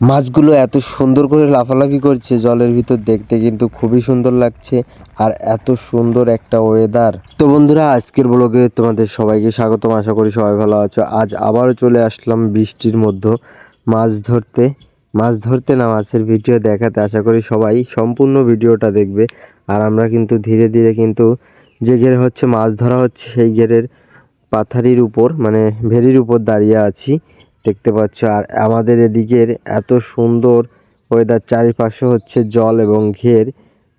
মাছগুলো এত সুন্দর করে লাফালাফি করছে, জলের ভিতর দেখতে কিন্তু খুবই সুন্দর লাগছে আর এত সুন্দর একটা ওয়েদার তো বন্ধুরা, আজকের ব্লগে তোমাদের সবাইকে স্বাগতম। আশা করি সবাই ভালো আছো। আজ আবারও চলে আসলাম বৃষ্টির মধ্যে মাছ ধরতে। মাছ ধরতে না, মাছের ভিডিও দেখাতে। আশা করি সবাই সম্পূর্ণ ভিডিওটা দেখবে। আর আমরা কিন্তু ধীরে ধীরে কিন্তু যে ঘেরে হচ্ছে, মাছ ধরা হচ্ছে, সেই ঘেরের পাথারির উপর মানে ভেরির উপর দাঁড়িয়ে আছি। দেখতে পাচ্ছ। আর আমাদের এদিকের এত সুন্দর ওয়েদার চারিপাশে হচ্ছে জল এবং ঘের।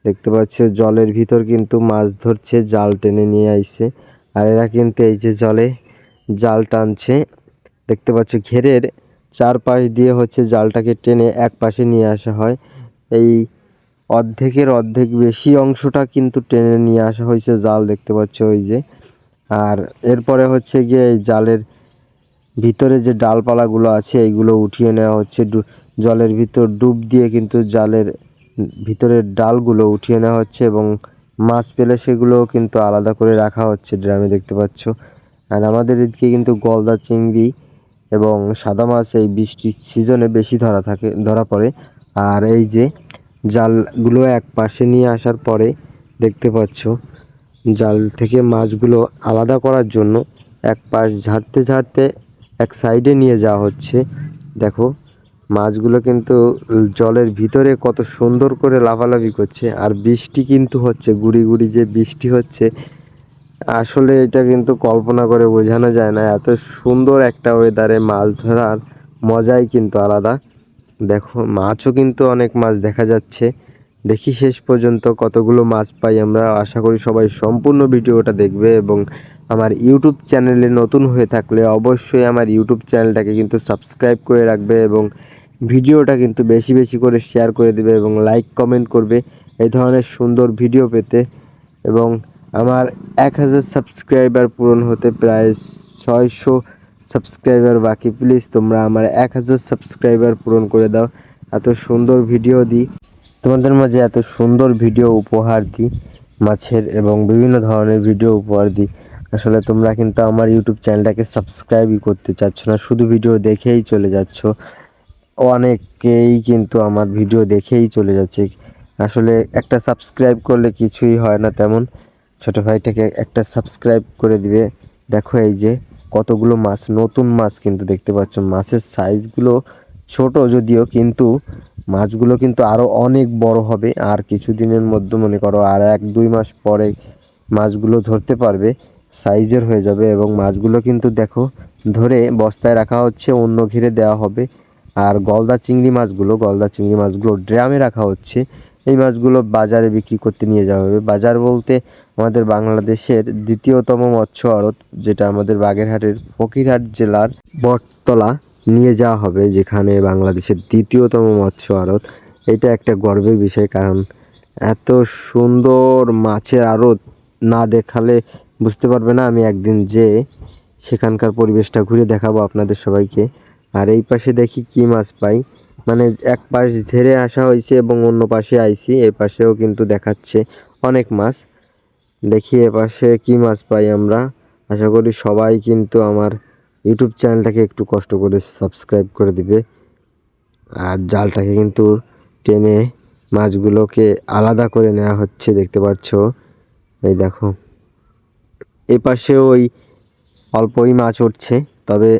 দেখতে পাচ্ছ, জলের ভিতর কিন্তু মাছ ধরছে, জাল টেনে নিয়ে আইছে। আর এরা কিন্তু এই যে জলে জাল টানছে। দেখতে পাচ্ছ, ঘেরের চারপাশ দিয়ে হচ্ছে জালটাকে টেনে এক পাশে নিয়ে আসা হয়। এই অর্ধেকের অর্ধেক বেশি অংশটা কিন্তু টেনে নিয়ে আসা হয়েছে জাল, দেখতে পাচ্ছ ওই যে। আর এরপরে হচ্ছে গিয়ে এই জালের ভিতরে যে ডালপালাগুলো আছে, এইগুলো উঠিয়ে নেওয়া হচ্ছে। জলের ভিতর ডুব দিয়ে কিন্তু জালের ভিতরের ডালগুলো উঠিয়ে নেওয়া হচ্ছে এবং মাছ পেলে সেগুলোও কিন্তু আলাদা করে রাখা হচ্ছে ড্রামে, দেখতে পাচ্ছ। আর আমাদের এদিকে কিন্তু গলদা চিংড়ি এবং সাদা মাছ এই বৃষ্টির সিজনে বেশি ধরা থাকে, ধরা পড়ে। আর এই যে জালগুলো এক পাশে নিয়ে আসার পরে দেখতে পাচ্ছ, জাল থেকে মাছগুলো আলাদা করার জন্য এক পাশ ঝাড়তে ঝাড়তে এক সাইডে নিয়ে যাওয়া হচ্ছে। দেখো, মাছগুলো কিন্তু জলের ভিতরে কত সুন্দর করে লাফালাফি করছে। আর বৃষ্টি কিন্তু হচ্ছে, গুড়ি গুড়ি যে বৃষ্টি হচ্ছে, আসলে এটা কিন্তু কল্পনা করে বোঝানো যায় না। এত সুন্দর একটা ওয়েদারে মাছ ধরার মজাই কিন্তু আলাদা। দেখো, মাছও কিন্তু অনেক মাছ দেখা যাচ্ছে। দেখি শেষ পর্যন্ত কতগুলো মাছ পাই আমরা। আশা করি সবাই সম্পূর্ণ ভিডিওটা দেখবে এবং আমার ইউটিউব চ্যানেলে নতুন হয়ে থাকলে অবশ্যই আমার ইউটিউব চ্যানেলটাকে কিন্তু সাবস্ক্রাইব করে রাখবে এবং ভিডিওটা কিন্তু বেশি বেশি করে শেয়ার করে দেবে এবং লাইক, কমেন্ট করবে এই ধরনের সুন্দর ভিডিও পেতে এবং আমার এক হাজার সাবস্ক্রাইবার পূরণ হতে প্রায় ছয়শো সাবস্ক্রাইবার বাকি। প্লিজ তোমরা আমার এক হাজার সাবস্ক্রাইবার পূরণ করে দাও। এত সুন্দর ভিডিও দিই। তোমাদের মাঝে এত সুন্দর ভিডিও উপহার দিই, মাছের এবং বিভিন্ন ধরনের ভিডিও উপহার দিই। আসলে তোমরা কিন্তু আমার ইউটিউব চ্যানেলটাকে সাবস্ক্রাইবই করতে চাচ্ছ না, শুধু ভিডিও দেখেই চলে যাচ্ছ। অনেকেই কিন্তু আমার ভিডিও দেখেই চলে যাচ্ছে। আসলে একটা সাবস্ক্রাইব করলে কিছুই হয় না তেমন। ছোটো ভাইটাকে একটা সাবস্ক্রাইব করে দিবে। দেখো এই যে কতগুলো মাছ, নতুন মাছ কিন্তু দেখতে পাচ্ছ। মাছের সাইজগুলো ছোট যদিও, কিন্তু মাছগুলো কিন্তু আরও অনেক বড় হবে, আর কিছুদিনের মধ্যে মনে করো আর এক দুই মাস পরে মাছগুলো ধরতে পারবে, সাইজের হয়ে যাবে এবং মাছগুলো কিন্তু দেখো ধরে বস্তায় রাখা হচ্ছে, অন্য ঘিরে দেওয়া হবে। আর গলদা চিংড়ি মাছগুলো, গলদা চিংড়ি মাছগুলো ড্রামে রাখা হচ্ছে। এই মাছগুলো বাজারে বিক্রি করতে নিয়ে যাওয়া হবে। বাজার বলতে আমাদের বাংলাদেশের দ্বিতীয়তম মৎস্য আড়ত, যেটা আমাদের বাগেরহাটের ফকিরহাট জেলার বটতলা। নিয়ে যাওয়া হবে, যেখানে বাংলাদেশের দ্বিতীয়তম মৎস্য আড়ত। এটা একটা গর্বের বিষয়, কারণ এত সুন্দর মাছের আড়ত না দেখালে বুঝতে পারবে না আমি একদিন যে সেখানকার পরিবেশটা ঘুরে দেখাবো আপনাদের সবাইকে। আর এই পাশে দেখি কি মাছ পাই। মানে এক পাশ ঝেড়ে আসা হয়েছে এবং অন্য পাশে আইছি এ পাশেও কিন্তু দেখাচ্ছে অনেক মাছ। দেখি এ পাশে কি মাছ পাই আমরা। আশা করি সবাই কিন্তু আমার ইউটিউব চ্যানেলটাকে একটু কষ্ট করে সাবস্ক্রাইব করে দিবে। আর জালটাকে কিন্তু টেনে মাছগুলোকে আলাদা করে নেওয়া হচ্ছে, দেখতে পাচ্ছ? এই দেখো। এ পাশেও ওই অল্পই মাছ উঠছে, তবে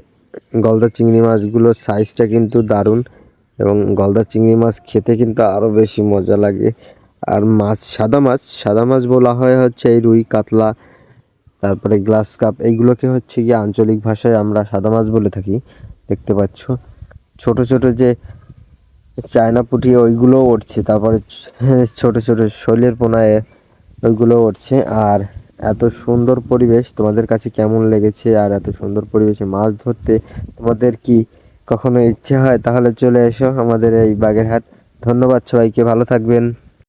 গলদা চিংড়ি মাছগুলোর সাইজটা কিন্তু দারুণ এবং গলদা চিংড়ি মাছ খেতে কিন্তু আরও বেশি মজা লাগে। আর মাছ, সাদা মাছ সাদা মাছ বলা হয় হচ্ছে এই রুই, কাতলা তারপরে গ্লাস কাপ, এইগুলোকে হচ্ছে গিয়ে আঞ্চলিক ভাষায় আমরা সাদা মাছ বলে থাকি, দেখতে পাচ্ছ। ছোট ছোট যে চায়না পুঁটি ওইগুলোও উঠছে, তারপরে ছোট ছোট শৈলের পোনায় ওইগুলো উঠছে। আর এত সুন্দর পরিবেশ, তোমাদের কাছে কেমন লেগেছে আর এত সুন্দর পরিবেশে মাছ ধরতে তোমাদের কি কখনো ইচ্ছে হয়? তাহলে চলে এসো আমাদের এই বাগেরহাট। ধন্যবাদ সবাইকে, ভালো থাকবেন।